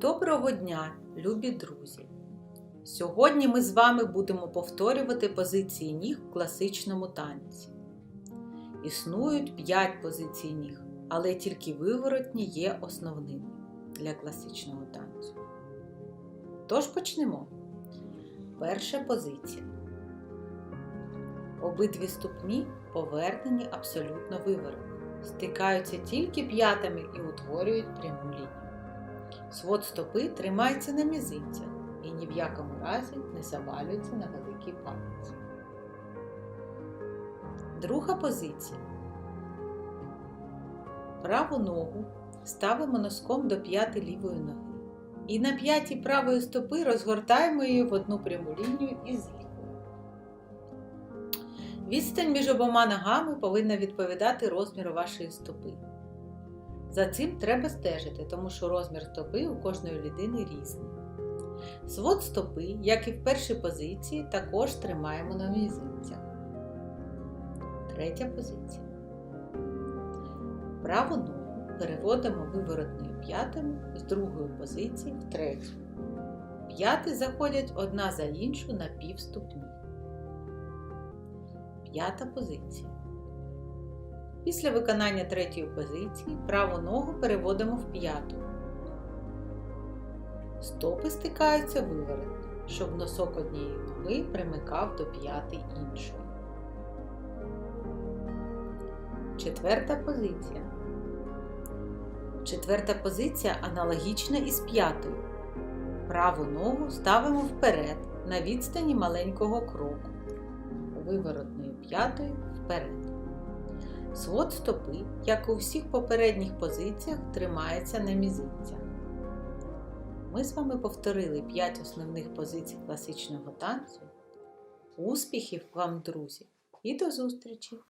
Доброго дня, любі друзі! Сьогодні ми з вами будемо повторювати позиції ніг в класичному танці. Існують 5 позицій ніг, але тільки виворотні є основними для класичного танцю. Тож почнемо. Перша позиція. Обидві ступні повернені абсолютно виворотно. Стикаються тільки п'ятами і утворюють пряму лінію. Свод стопи тримається на мізинцях і ні в якому разі не завалюється на великий палець. Друга позиція. Праву ногу ставимо носком до п'яти лівої ноги. І на п'ятій правої стопи розгортаємо її в одну пряму лінію із лівою. Відстань між обома ногами повинна відповідати розміру вашої стопи. За цим треба стежити, тому що розмір стопи у кожної людини різний. Свод стопи, як і в першій позиції, також тримаємо на мізинцях. Третя позиція. Праву ногу переводимо виворотною п'ятами з другої позиції в третю. П'яти заходять одна за іншу на півступні. П'ята позиція. Після виконання третьої позиції праву ногу переводимо в п'яту. Стопи стикаються виворотно, щоб носок однієї ноги примикав до п'яти іншої. Четверта позиція. Четверта позиція аналогічна із п'ятою. Праву ногу ставимо вперед на відстані маленького кроку. Виворотною п'ятою вперед. Свод стопи, як у всіх попередніх позиціях, тримається на мізинцях. Ми з вами повторили 5 основних позицій класичного танцю. Успіхів вам, друзі, і до зустрічі!